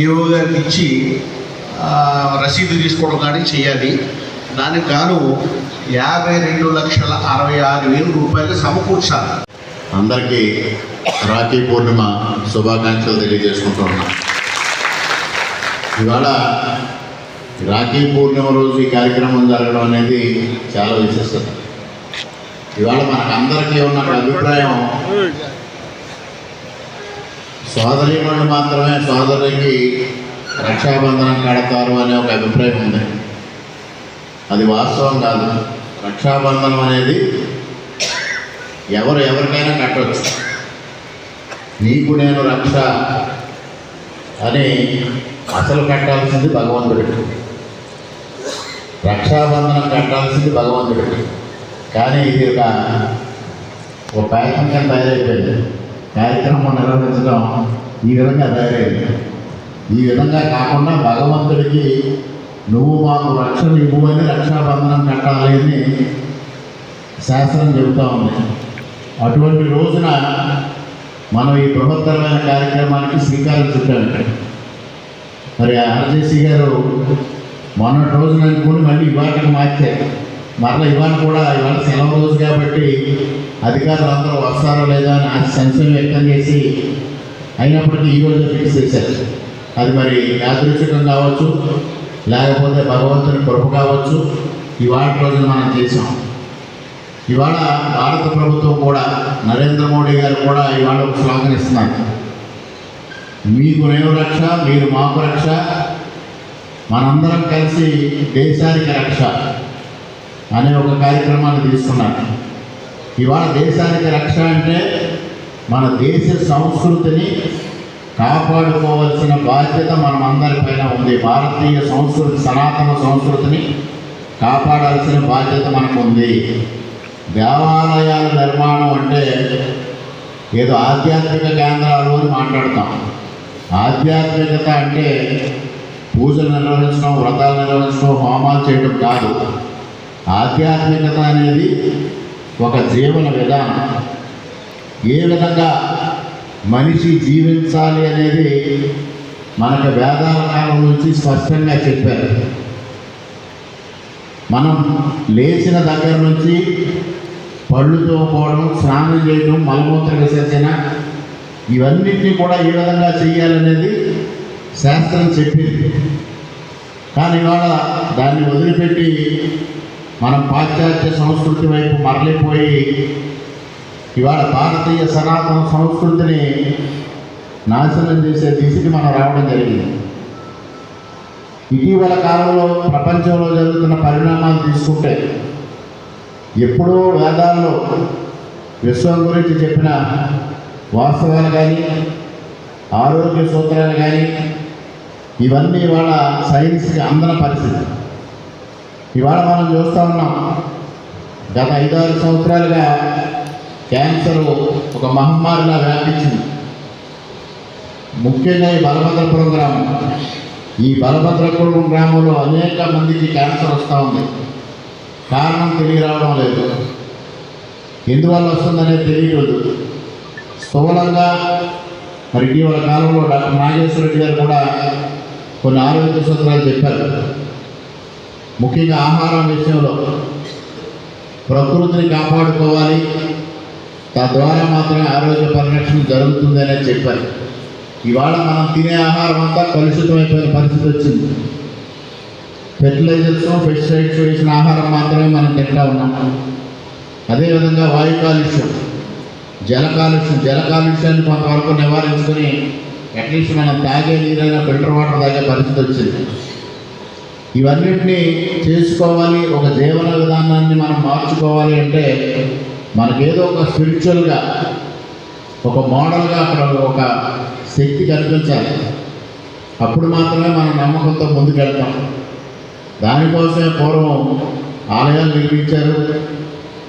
EO గారికి ఇచ్చి రసీదు తీసుకోవడం కానీ చేయాలి. దానికి గాను యాభై రెండు లక్షల అరవై ఆరు వేల రూపాయలు సమకూర్చాలి. అందరికీ రాఖీ పూర్ణిమ శుభాకాంక్షలు తెలియజేసుకుంటూ ఉన్నా. ఇవాళ రాఖీ పూర్ణిమ రోజు ఈ కార్యక్రమం జరగడం అనేది చాలా విశిష్టత. ఇవాళ మనకు అందరికీ ఉన్న అభిప్రాయం సోదరీమణులు మాత్రమే సోదరికి రక్షాబంధనం కడతారు అనే ఒక అభిప్రాయం ఉంది. అది వాస్తవం కాదు. రక్షాబంధనం అనేది ఎవరు ఎవరికైనా కట్టవచ్చు నీకు నేను రక్ష అని అసలు కట్టాల్సింది భగవంతుడికి రక్షాబంధనం కట్టాల్సింది భగవంతుడికి కానీ ఇది ఒక ఒక కార్యక్రమంగా తయారైపోయింది. కార్యక్రమం నిర్వహించడం ఈ విధంగా తయారైంది. ఈ విధంగా కాకుండా భగవంతుడికి నువ్వు మాకు రక్షణ ఇవ్వని రక్షాబంధనం కట్టాలి అని శాస్త్రం చెబుతా ఉంది. అటువంటి రోజున మనం ఈ బృహత్తరమైన కార్యక్రమానికి శ్రీకారం చుట్టాం మరి ఆర్జేసీ గారు మొన్నటి రోజున అనుకుని మళ్ళీ ఇవాళకి మార్చారు. మరలా ఇవాళ కూడా ఇవాళ సెలవు రోజు కాబట్టి అధికారులు అందరూ వస్తారో లేదో అని ఆ సంశయం వ్యక్తం చేసి అయినప్పటికీ ఈరోజు ఫిక్స్ చేశారు. అది మరి యాదృచ్ఛికం కావచ్చు లేకపోతే భగవంతుని కృప కావచ్చు ఇవాళ రోజున మనం చేసాం ఇవాళ భారత ప్రభుత్వం కూడా నరేంద్ర మోడీ గారు కూడా ఇవాళ ఒక స్లోగన్ ఇస్తున్నారు. మీకు నేను రక్ష మీరు మాకు రక్ష మనందరం కలిసి దేశానికి రక్ష అనే ఒక కార్యక్రమాన్ని తీసుకున్నారు. ఇవాళ దేశానికి రక్ష అంటే మన దేశ సంస్కృతిని కాపాడుకోవాల్సిన బాధ్యత మనం అందరిపైన ఉంది. భారతీయ సంస్కృతి సనాతన సంస్కృతిని కాపాడాల్సిన బాధ్యత మనకు ఉంది దేవాలయాల నిర్మాణం అంటే ఏదో ఆధ్యాత్మిక కేంద్రాలు అని మాట్లాడతాం. ఆధ్యాత్మికత అంటే పూజలు నిర్వహించడం వ్రతాలు నిర్వహించడం హోమాలు చేయడం కాదు. ఆధ్యాత్మికత అనేది ఒక జీవన విధానం. ఏ విధంగా మనిషి జీవించాలి అనేది మనకు వేదాల కాలం నుంచి స్పష్టంగా చెప్పారు. మనం లేచిన దగ్గర నుంచి పళ్ళు తోముకోవడం స్నానం చేయడం మలమూత్ర విసర్జన ఇవన్నింటినీ కూడా ఏ విధంగా చేయాలనేది శాస్త్రం చెప్పింది. కానీ ఇవాళ దాన్ని వదిలిపెట్టి మనం పాశ్చాత్య సంస్కృతి వైపు మరలిపోయి ఇవాళ భారతీయ సనాతన సంస్కృతిని నాశనం చేసే దిశకి మనం రావడం జరిగింది. ఇటీవల కాలంలో ప్రపంచంలో జరుగుతున్న పరిణామాలు తీసుకుంటే ఎప్పుడో వేదాల్లో విశ్వం గురించి చెప్పిన వాస్తవాలు కానీ ఆరోగ్య సూత్రాలు కానీ ఇవన్నీ ఇవాళ సైన్స్కి అందన పరిస్థితి. ఇవాళ మనం చూస్తూ ఉన్నాం గత ఐదారు సంవత్సరాలుగా క్యాన్సర్ ఒక మహమ్మారిలా వ్యాపించింది. ముఖ్యంగా ఈ బలభద్రపురం గ్రామం. ఈ బలభద్రపురం గ్రామంలో అనేక మందికి క్యాన్సర్ వస్తూ ఉంది. కారణం తెలియరావడం లేదు. ఎందువల్ల వస్తుందనేది తెలియదు స్థూలంగా మరి ఇటీవల కాలంలో డాక్టర్ నాగేశ్వర రెడ్డి గారు కూడా కొన్ని ఆరోగ్య సూత్రాలు చెప్పారు. ముఖ్యంగా ఆహారం విషయంలో ప్రకృతిని కాపాడుకోవాలి. తద్వారా మాత్రమే ఆరోగ్య పరిరక్షణ జరుగుతుందని చెప్పారు. ఇవాళ మనం తినే ఆహారం అంతా కలుషితమైపోయిన పరిస్థితి వచ్చింది. ఫెర్టిలైజర్స్ పెస్టిసైడ్స్ వేసిన ఆహారం మాత్రమే మనం తింటా ఉన్నాం. అదేవిధంగా వాయు కాలుష్యం. జల కాలుష్యం. జల కాలుష్యాన్ని కొంతవరకు నివారించుకొని అట్లీస్ట్ మనం తాగే నీరైనా ఫిల్టర్ వాటర్ తాగే పరిస్థితి వచ్చింది. ఇవన్నిటినీ చేసుకోవాలి ఒక జీవన విధానాన్ని మనం మార్చుకోవాలి అంటే మనకేదో ఒక స్పిరిచువల్గా ఒక మోడల్గా అక్కడ ఒక శక్తి కనిపించాలి. అప్పుడు మాత్రమే మనం నమ్మకంతో ముందుకెళ్తాం. దానికోసమే పూర్వం ఆలయాలు నిర్మించారు.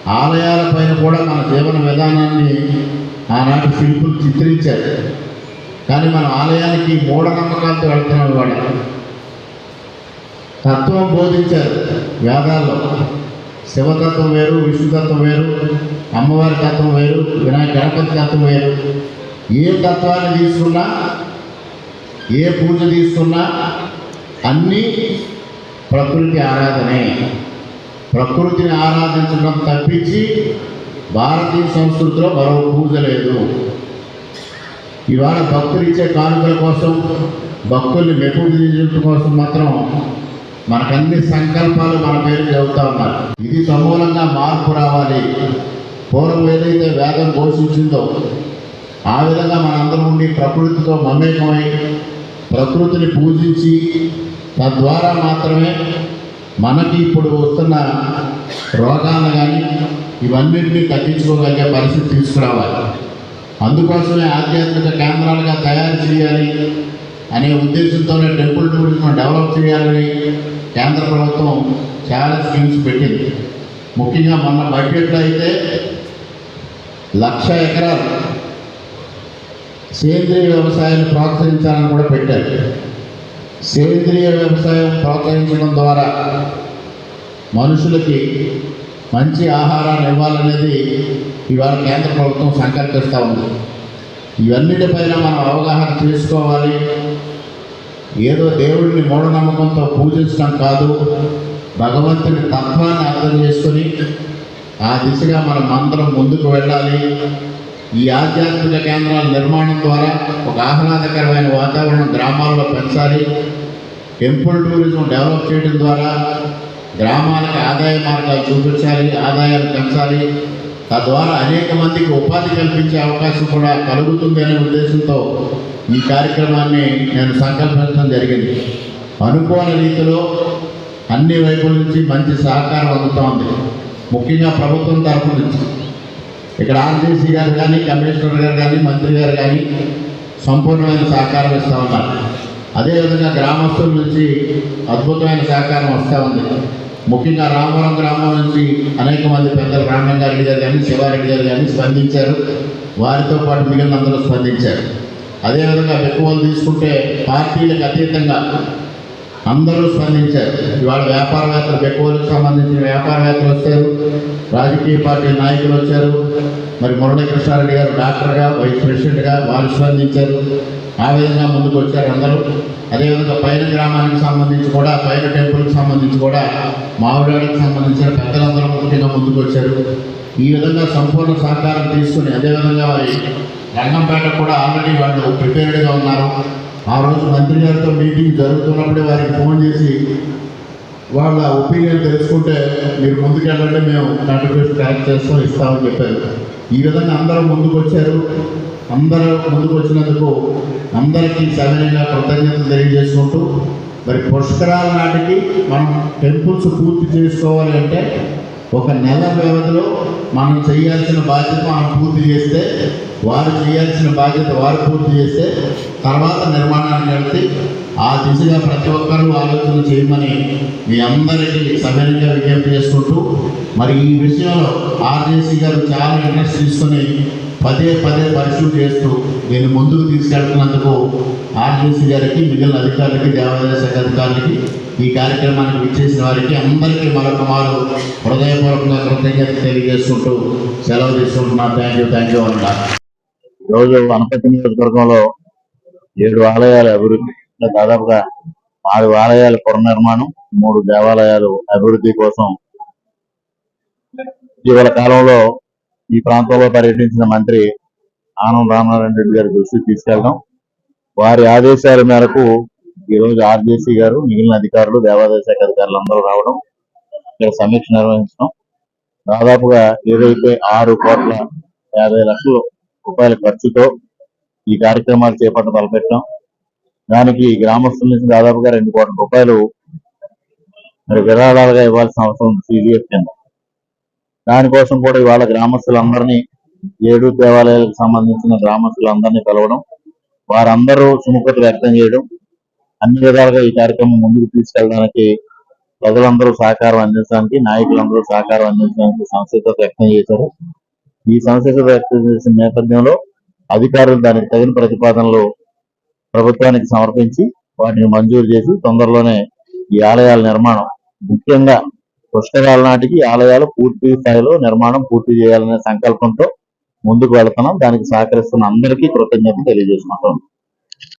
ఆలయాల పైన కూడా మన జీవన విధానాన్ని ఆనాటి శిల్పులు చిత్రించారు. కానీ మన ఆలయానికి మూఢనమ్మకాలతో వెళ్తున్నాం ఇవాళ తత్వం బోధించారు. యోగాల్లో శివతత్వం వేరు విష్ణుతత్వం వేరు అమ్మవారి తత్వం వేరు వినాయక గణపతి తత్వం వేరు. ఏ తత్వాన్ని తీసుకున్నా ఏ పూజ తీసుకున్నా అన్నీ ప్రకృతి ఆరాధనే. ప్రకృతిని ఆరాధించడం తప్పించి భారతీయ సంస్కృతిలో మరో పూజ లేదు. ఇవాళ భక్తులు ఇచ్చే కానుకల కోసం భక్తుల్ని మెప్పు కోసం మాత్రం మనకన్ని సంకల్పాలు మన పేరు చెబుతా ఉన్నారు. ఇది సమూలంగా మార్పు రావాలి. పూర్వం ఏదైతే వేదం ఘోషించిందో ఆ విధంగా మనందరం ఉండి ప్రకృతితో మమేకమై ప్రకృతిని పూజించి తద్వారా మాత్రమే మనకి ఇప్పుడు వస్తున్న రోగాలను కానీ ఇవన్నింటినీ తగ్గించుకోగలిగే పరిస్థితి తీసుకురావాలి. అందుకోసమే ఆధ్యాత్మిక కేంద్రాలుగా తయారు చేయాలి అనే ఉద్దేశంతోనే టెంపుల్ టూరిజం డెవలప్ చేయాలని కేంద్ర ప్రభుత్వం చాలా స్కీమ్స్ పెట్టింది. ముఖ్యంగా మొన్న బడ్జెట్లో అయితే లక్ష ఎకరాలు సేంద్రియ వ్యవసాయాన్ని ప్రోత్సహించాలని కూడా పెట్టారు. సేంద్రియ వ్యవసాయం ప్రోత్సహించడం ద్వారా మనుషులకి మంచి ఆహారాన్ని ఇవ్వాలనేది ఇవాళ కేంద్ర ప్రభుత్వం సంకల్పిస్తూ ఉంది. ఇవన్నిటిపైన మనం అవగాహన చేసుకోవాలి. ఏదో దేవుడిని మూఢనమ్మకంతో పూజించడం కాదు. భగవంతుని తత్వాన్ని అర్థం చేసుకొని ఆ దిశగా మనం అందరం ముందుకు వెళ్ళాలి. ఈ ఆధ్యాత్మిక కేంద్రాల నిర్మాణం ద్వారా ఒక ఆహ్లాదకరమైన వాతావరణం గ్రామాల్లో పెంచాలి. టెంపుల్ టూరిజం డెవలప్ చేయడం ద్వారా గ్రామాలకు ఆదాయ మార్గాలు చూపించాలి ఆదాయాలు పెంచాలి. తద్వారా అనేక మందికి ఉపాధి కల్పించే అవకాశం కూడా కలుగుతుంది అనే ఉద్దేశంతో ఈ కార్యక్రమాన్ని నేను సంకల్పించడం జరిగింది. అనుకోని రీతిలో అన్ని వైపుల నుంచి మంచి సహకారం అందుతోంది ముఖ్యంగా ప్రభుత్వం తరఫు నుంచి. ఇక్కడ ఆర్టీసీ గారు కానీ కమిషనర్ గారు కానీ మంత్రి గారు కానీ సంపూర్ణమైన సహకారం ఇస్తూ ఉన్నారు. అదేవిధంగా గ్రామస్తుల నుంచి అద్భుతమైన సహకారం వస్తూ ఉంది. ముఖ్యంగా రామవరం గ్రామం నుంచి అనేక మంది పెద్దలు రామలింగారెడ్డి గారు కానీ శివారెడ్డి గారు కానీ స్పందించారు. వారితో పాటు మిగిలిన అందరూ స్పందించారు అదేవిధంగా ఎక్కువలు తీసుకుంటే పార్టీలకు అతీతంగా అందరూ స్పందించారు. ఇవాళ వ్యాపారవేత్తలు ఎక్కువలకు సంబంధించిన వ్యాపారవేత్తలు వచ్చారు. రాజకీయ పార్టీ నాయకులు వచ్చారు. మరి మురళీకృష్ణారెడ్డి గారు డాక్టర్గా వైస్ ప్రెసిడెంట్గా వారు స్పందించారు. ఆ విధంగా ముందుకు వచ్చారు అందరూ. అదేవిధంగా పైన గ్రామానికి సంబంధించి కూడా పైన టెంపుల్కి సంబంధించి కూడా మామిడాడికి సంబంధించిన పెద్దలందరూ ముఖ్యంగా ముందుకు వచ్చారు. ఈ విధంగా సంపూర్ణ సహకారం తీసుకుని అదేవిధంగా వారి రంగంపేట కూడా ఆల్రెడీ వాళ్ళు ప్రిపేర్డ్గా ఉన్నారు. ఆ రోజు మంత్రి గారితో మీటింగ్ జరుగుతున్నప్పుడే వారికి ఫోన్ చేసి వాళ్ళ ఒపీనియన్ తెలుసుకుంటే మీరు ముందుకెళ్ళండి మేము కంట్రిబ్యూషన్ ట్రాక్ చేస్తాం ఇస్తామని చెప్పారు. ఈ విధంగా అందరూ ముందుకు వచ్చారు. అందరూ ముందుకు వచ్చినందుకు అందరికీ సవినయంగా కృతజ్ఞతలు తెలియజేసుకుంటూ మరి పుష్కరాల నాటికి మనం టెంపుల్స్ పూర్తి చేసుకోవాలి అంటే ఒక నెల వ్యవధిలో మనం చేయాల్సిన బాధ్యత మనం పూర్తి చేస్తే వారు చేయాల్సిన బాధ్యత వారు పూర్తి చేస్తే తర్వాత నిర్మాణాన్ని నడిపి ఆ దిశగా ప్రతి ఒక్కరూ ఆలోచన చేయమని మీ అందరికీ సవినయంగా విజ్ఞప్తి చేసుకుంటూ మరి ఈ విషయంలో ఆర్జేసీ గారు చాలా ఇంట్రెస్ట్ తీసుకొని పదే పదే పరిశీలన చేస్తూ నేను ముందుకు తీసుకెళ్తున్నందుకు ఆర్జేసీ గారికి మిగిలిన అధికారులకి దేవాదాయ శాఖ అధికారులకి ఈ కార్యక్రమానికి విచ్చేసిన వారికి అందరికీ మరొక మారు హృదయపూర్వకంగా కృతజ్ఞత తెలియజేసుకుంటూ సెలవు తీసుకుంటున్నాను థ్యాంక్ యూ థ్యాంక్ యూ అన్నారు రోజు వనపర్తి నియోజకవర్గంలో ఏడు ఆలయాల అభివృద్ధి దాదాపుగా ఆరు ఆలయాల పునర్నిర్మాణం మూడు దేవాలయాలు అభివృద్ధి కోసం ఇటీవల కాలంలో ఈ ప్రాంతంలో పర్యటించిన మంత్రి ఆనం రామనారాయణ రెడ్డి గారి దృష్టికి తీసుకెళ్దాం. వారి ఆదేశాల మేరకు ఈరోజు ఆర్జేసీ గారు మిగిలిన అధికారులు దేవాదాయ శాఖ అధికారులు అందరూ రావడం ఇక్కడ సమీక్ష నిర్వహించడం. దాదాపుగా ఏదైతే ఆరు కోట్ల యాభై లక్షల రూపాయల ఖర్చుతో ఈ కార్యక్రమాలు చేపట్ట తలపెట్టాం దానికి గ్రామస్తుల నుంచి దాదాపుగా రెండు కోట్ల రూపాయలు మరి విరాళాలుగా ఇవ్వాల్సిన అవసరం ఉంది. కింద. దానికోసం కూడా ఇవాళ గ్రామస్తులందరినీ ఏడు దేవాలయాలకు సంబంధించిన గ్రామస్తులందరినీ కలవడం వారందరూ సుముఖత వ్యక్తం చేయడం అన్ని విధాలుగా ఈ కార్యక్రమం ముందుకు తీసుకెళ్ళడానికి ప్రజలందరూ సహకారం అందించడానికి నాయకులందరూ సహకారం అందించడానికి సంసిద్ధత వ్యక్తం చేశారు. ఈ సంసిద్ధత వ్యక్తం చేసిన నేపథ్యంలో అధికారులు దానికి తగిన ప్రతిపాదనలు ప్రభుత్వానికి సమర్పించి వాటిని మంజూరు చేసి తొందరలోనే ఈ ఆలయాల నిర్మాణం ముఖ్యంగా పుష్కరాల నాటికి ఆలయాలు పూర్తి స్థాయిలో నిర్మాణం పూర్తి చేయాలనే సంకల్పంతో ముందుకు వెళుతున్నాం. దానికి సహకరిస్తున్న అందరికీ కృతజ్ఞతలు తెలియజేసుకుంటాం